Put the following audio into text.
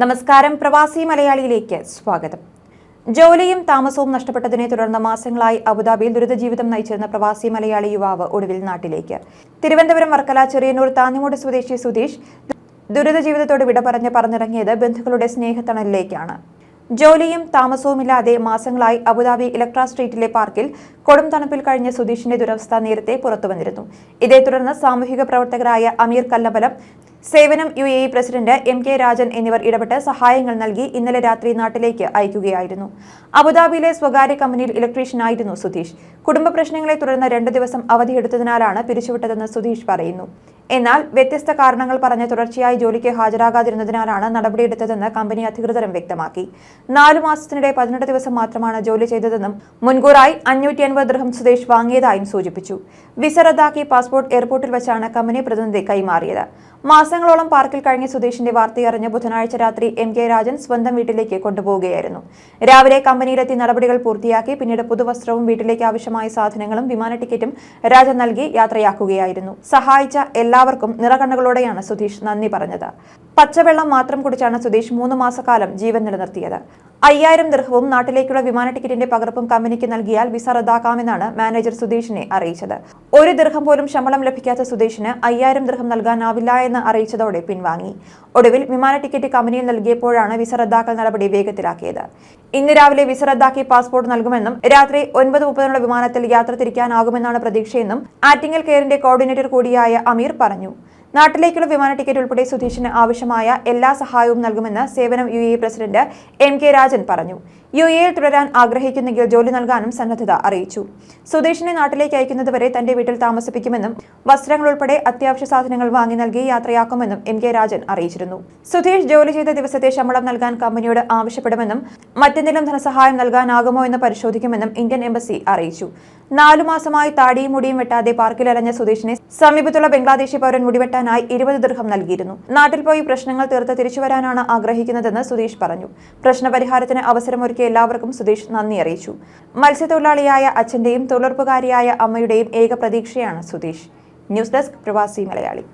നമസ്കാരം. പ്രവാസി മലയാളിയിലേക്ക് സ്വാഗതം. ജോലിയും താമസവും നഷ്ടപ്പെട്ടതിനെ തുടർന്ന് മാസങ്ങളായി അബുദാബിയിൽ ദുരിതജീവിതം നയിച്ചിരുന്ന പ്രവാസി മലയാളി യുവാവ് ഒടുവിൽ നാട്ടിലേക്ക്. തിരുവനന്തപുരം വർക്കല ചെറിയന്നൂർ താന്നിമൂട് സ്വദേശി സുധീഷ് ദുരിത ജീവിതത്തോട് വിട പറഞ്ഞ് പറഞ്ഞിറങ്ങിയത് ബന്ധുക്കളുടെ സ്നേഹത്തണലിലേക്കാണ്. ജോലിയും താമസവുമില്ലാതെ മാസങ്ങളായി അബുദാബി ഇലക്ട്ര സ്ട്രീറ്റിലെ പാർക്കിൽ കൊടും തണുപ്പിൽ കഴിഞ്ഞ സുധീഷിന്റെ ദുരവസ്ഥ നേരത്തെ പുറത്തുവന്നിരുന്നു. ഇതേ തുടർന്ന് സാമൂഹിക പ്രവർത്തകരായ Amir Kallambalam Sevanam U A president M K Rajan എന്നിവർ ഇടപെട്ട് സഹായങ്ങൾ നൽകി ഇന്നലെ രാത്രി നാട്ടിലേക്ക് അയക്കുകയായിരുന്നു. അബുദാബിയിലെ സ്വകാര്യ കമ്പനിയിൽ ഇലക്ട്രീഷ്യനായിരുന്നു സുധീഷ്. കുടുംബ പ്രശ്നങ്ങളെ തുടർന്ന് രണ്ടു ദിവസം അവധിയെടുത്തതിനാലാണ് പിരിച്ചുവിട്ടതെന്ന് സുധീഷ് പറയുന്നു. എന്നാൽ വ്യത്യസ്ത കാരണങ്ങൾ പറഞ്ഞ് തുടർച്ചയായി ജോലിക്ക് ഹാജരാകാതിരുന്നതിനാലാണ് നടപടിയെടുത്തതെന്ന് കമ്പനി അധികൃതരും വ്യക്തമാക്കി. നാലു മാസത്തിനിടെ പതിനെട്ട് ദിവസം മാത്രമാണ് ജോലി ചെയ്തതെന്നും മുൻകൂറായി അഞ്ഞൂറ്റി അൻപത് ദൃഹം സുദേശ് വാങ്ങിയതായും സൂചിപ്പിച്ചു. വിസ റദ്ദാക്കി പാസ്പോർട്ട് എയർപോർട്ടിൽ വെച്ചാണ് കമ്പനി പ്രതിനിധി കൈമാറിയത്. മാസങ്ങളോളം പാർക്കിൽ കഴിഞ്ഞ സുധീഷിന്റെ വാർത്തയറിഞ്ഞ് ബുധനാഴ്ച രാത്രി എം കെ രാജൻ സ്വന്തം വീട്ടിലേക്ക് കൊണ്ടുപോവുകയായിരുന്നു. രാവിലെ കമ്പനിയിലെത്തി നടപടികൾ പൂർത്തിയാക്കി പിന്നീട് പുതുവസ്ത്രവും വീട്ടിലേക്ക് ആവശ്യമായ സാധനങ്ങളും വിമാന ടിക്കറ്റും രാജൻ നൽകി യാത്രയാക്കുകയായിരുന്നു. സഹായിച്ച എല്ലാവർക്കും നിറകണ്ണുകളോടെയാണ് സുധീഷ് നന്ദി പറഞ്ഞത്. പച്ചവെള്ളം മാത്രം കുടിച്ചാണ് സുധീഷ് മൂന്ന് മാസക്കാലം ജീവൻ നിലനിർത്തിയത്. അയ്യായിരം ദൃഹവും നാട്ടിലേക്കുള്ള വിമാന ടിക്കറ്റിന്റെ പകർപ്പും കമ്പനിക്ക് നൽകിയാൽ വിസ റദ്ദാക്കാമെന്നാണ് മാനേജർ സുധീഷിനെ അറിയിച്ചത്. ഒരു ദൃഹം പോലും ശമ്പളം ലഭിക്കാത്ത സുധീഷിന് അയ്യായിരം ദൃഹം നൽകാനാവില്ല എന്ന് അറിയിച്ചതോടെ പിൻവാങ്ങി. ഒടുവിൽ വിമാന ടിക്കറ്റ് കമ്പനിയിൽ നൽകിയപ്പോഴാണ് വിസ റദ്ദാക്കൽ നടപടി വേഗത്തിലാക്കിയത്. ഇന്ന് രാവിലെ വിസ റദ്ദാക്കി പാസ്പോർട്ട് നൽകുമെന്നും രാത്രി ഒൻപത് മുപ്പതിനുള്ള വിമാനത്തിൽ യാത്ര തിരിക്കാനാകുമെന്നാണ് പ്രതീക്ഷയെന്നും ആറ്റിങ്ങൽ കെയറിന്റെ കോർഡിനേറ്റർ കൂടിയായ അമീർ പറഞ്ഞു. നാട്ടിലേക്കുള്ള വിമാന ടിക്കറ്റ് ഉൾപ്പെടെ സുധീഷിന് ആവശ്യമായ എല്ലാ സഹായവും നൽകുമെന്ന് Sevanam U A president M K Rajan പറഞ്ഞു. യു തുടരാൻ ആഗ്രഹിക്കുന്നെങ്കിൽ ജോലി നൽകാനും സന്നദ്ധത അറിയിച്ചു. സുധീഷിനെ നാട്ടിലേക്ക് അയക്കുന്നതുവരെ തന്റെ വീട്ടിൽ താമസിപ്പിക്കുമെന്നും വസ്ത്രങ്ങൾ ഉൾപ്പെടെ അത്യാവശ്യ സാധനങ്ങൾ വാങ്ങി നൽകി യാത്രയാക്കുമെന്നും എം കെ രാജൻ അറിയിച്ചിരുന്നു. സുധീഷ് ജോലി ചെയ്ത ദിവസത്തെ ശമ്പളം നൽകാൻ കമ്പനിയോട് ആവശ്യപ്പെടുമെന്നും മറ്റെന്തെങ്കിലും ധനസഹായം നൽകാനാകുമോ എന്ന് പരിശോധിക്കുമെന്നും ഇന്ത്യൻ എംബസി അറിയിച്ചു. നാലു മാസമായി താടിയും മുടിയും വെട്ടാതെ പാർക്കിലലഞ്ഞ സുധീഷിനെ സമീപത്തുള്ള ബംഗ്ലാദേശി പൗരൻ മുടിവെട്ടാനായി ഇരുപത് ദീർഘം നൽകിയിരുന്നു. നാട്ടിൽ പോയി പ്രശ്നങ്ങൾ തീർത്ത് തിരിച്ചുവരാനാണ് ആഗ്രഹിക്കുന്നതെന്ന് സുധീഷ് പറഞ്ഞു. പ്രശ്നപരിഹാരത്തിന് അവസരമൊരുക്കിയ എല്ലാവർക്കും സുധീഷ് നന്ദി അറിയിച്ചു. മത്സ്യത്തൊഴിലാളിയായ അച്ഛന്റെയും തൊഴിലുറപ്പുകാരിയായ അമ്മയുടെയും ഏക പ്രതീക്ഷയാണ് സുധീഷ്. ന്യൂസ് ഡെസ്ക് പ്രവാസി മലയാളി.